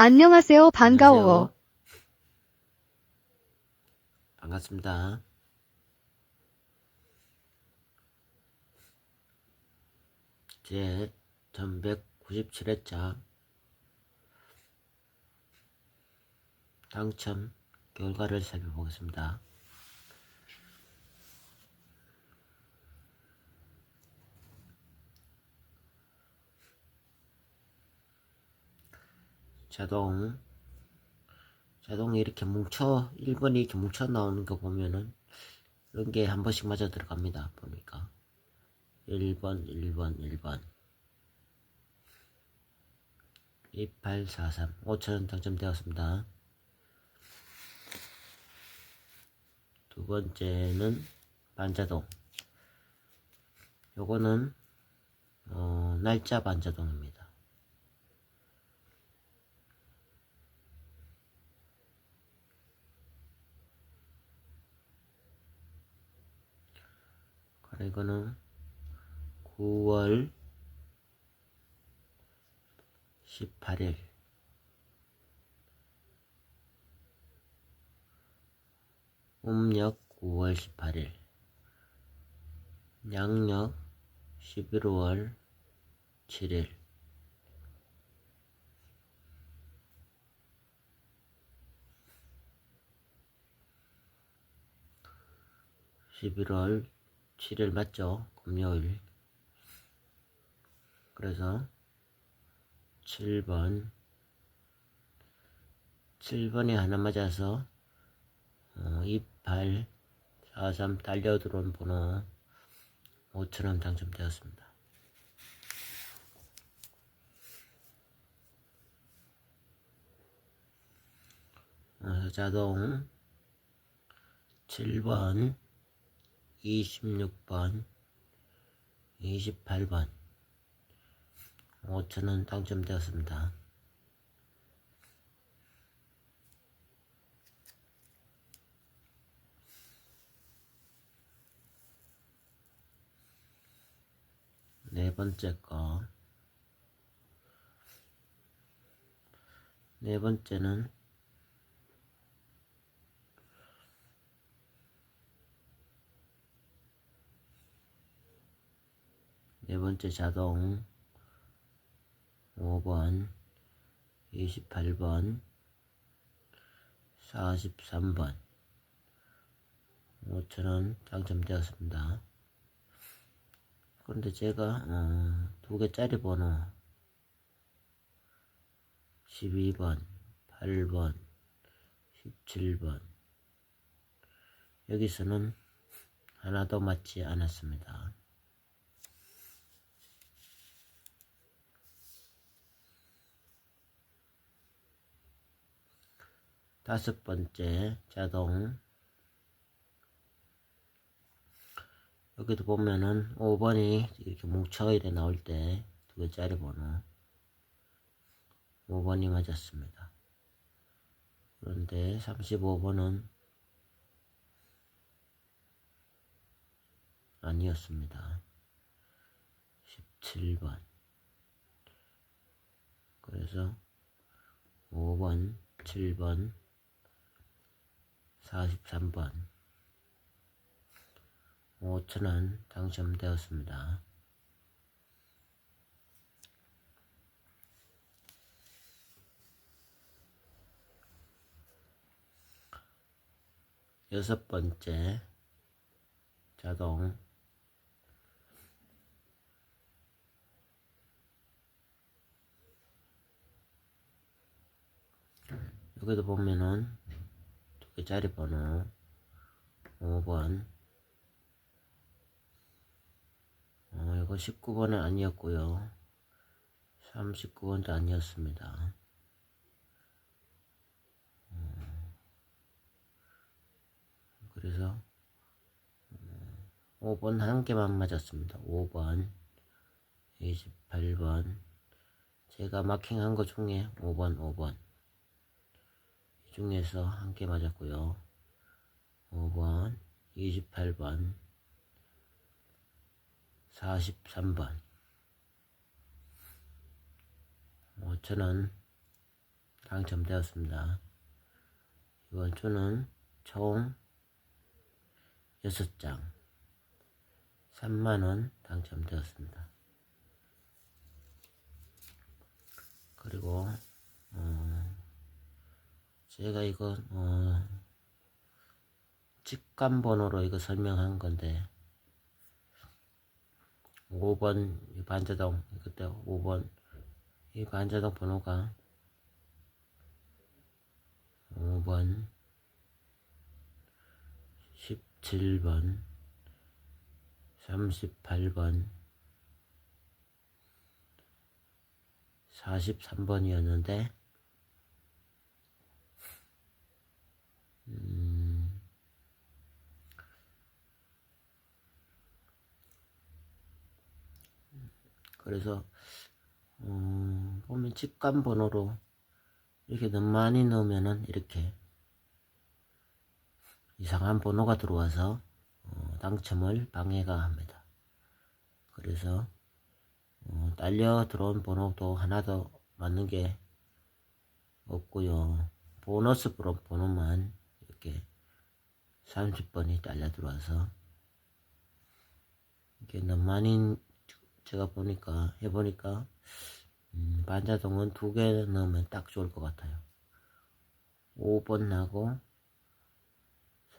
안녕하세요. 반가워. 반갑습니다. 제 1197회차 당첨 결과를 살펴보겠습니다. 자동 자동이 이렇게 뭉쳐 1번이 이렇게 뭉쳐 나오는 거 보면은 이런 게 한 번씩 맞아 들어갑니다 보니까. 1번 1번 1번. 2843 5천원 당첨되었습니다. 두 번째는 반자동. 요거는 어, 날짜 반자동입니다 이거는 9월 18일. 음력 9월 18일. 양력 11월 7일. (11월 7일) 맞죠 금요일. 그래서 7번. 7번이 하나 맞아서 어, 28 43 달려 들어온 번호 5천원 당첨되었습니다. 어, 자동. 7번 26번 28번 5천원 당첨되었습니다. 네 번째 거. 네 번째는 네 번째 자동 5번 28번 43번 5천원 당첨되었습니다. 그런데 제가 어, 두 개짜리 번호 12번 8번 17번 여기서는 하나도 맞지 않았습니다. 다섯 번째 자동 여기도 보면은 5번이 이렇게 뭉쳐 이래 나올 때 두 개짜리 번호 5번이 맞았습니다. 그런데 35번은 아니었습니다. 17번 그래서 5번, 7번, 43번 5천원 당첨되었습니다. 여섯 번째 자동 여기도 보면은 두 개짜리 번호 5번. 어, 이거 19번은 아니었고요. 39번도 아니었습니다. 어, 그래서 어, 5번 한 개만 맞았습니다. 5번. 28번. 제가 마킹한 것 중에 5번 5번 이 중에서 한개 맞았고요 5번 28번 43번 5천원 당첨되었습니다. 이번 주는 총 6장 3만원 당첨되었습니다. 그리고 어, 제가 이거 어, 직관 번호로 이거 설명한 건데 5번 이 반자동 그때 5번 이 반자동 번호가 5번 17번 38번 43번이었는데 음, 그래서 음, 보면 직관 번호로 이렇게 너무 많이 넣으면은 이렇게 이상한 번호가 들어와서 어, 당첨을 방해가 합니다. 그래서 어, 딸려 들어온 번호도 하나도 맞는 게 없고요. 보너스 번호, 번호만 이렇게 30번이 딸려 들어와서 이게 너무 많이 제가 보니까 해보니까 음, 반자동은 두 개 넣으면 딱 좋을 것 같아요. 5번 나고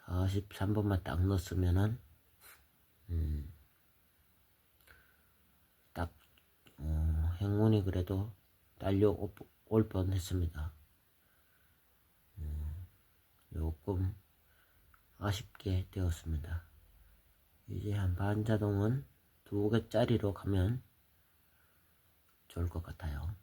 43번만 딱 넣었으면은 음, 딱 어, 행운이 그래도 딸려 올 뻔했습니다. 음, 조금 아쉽게 되었습니다. 이제 한 반자동은 두 개짜리로 가면 좋을 것 같아요.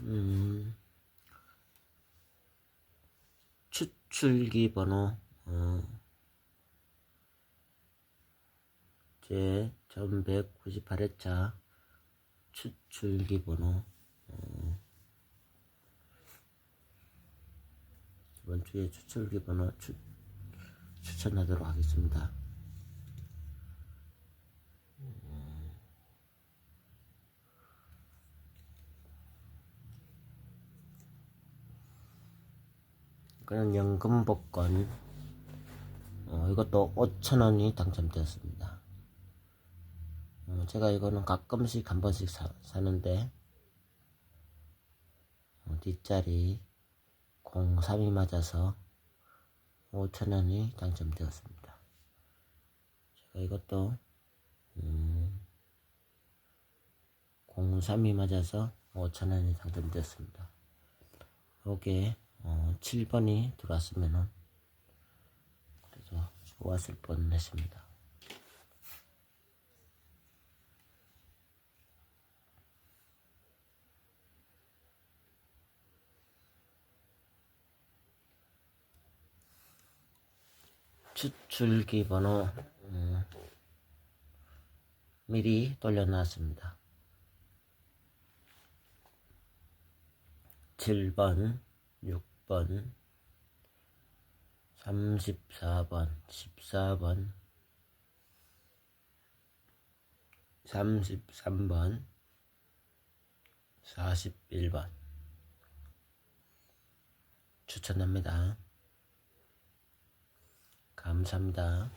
음, 추출기 번호, 어, 제 1198회차 추출기 번호, 어, 이번 주에 추출기 번호 추, 추천하도록 하겠습니다. 그는 연금 복권 어, 이것도 5천원이 당첨되었습니다. 어, 제가 이거는 가끔씩 한 번씩 사, 사는데 어, 뒷자리 03이 맞아서 5천원이 당첨되었습니다. 제가 이것도 음, 03이 맞아서 5천원이 당첨되었습니다. 요게 어, 7번이 들어왔으면은 그래도 좋았을 뻔 했습니다. 추출기 번호 음, 미리 돌려놨습니다. 7번, 6번, 34번, 14번, 33번, 41번 추천합니다. 감사합니다.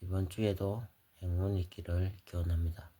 이번 주에도 행운 있기를 기원합니다.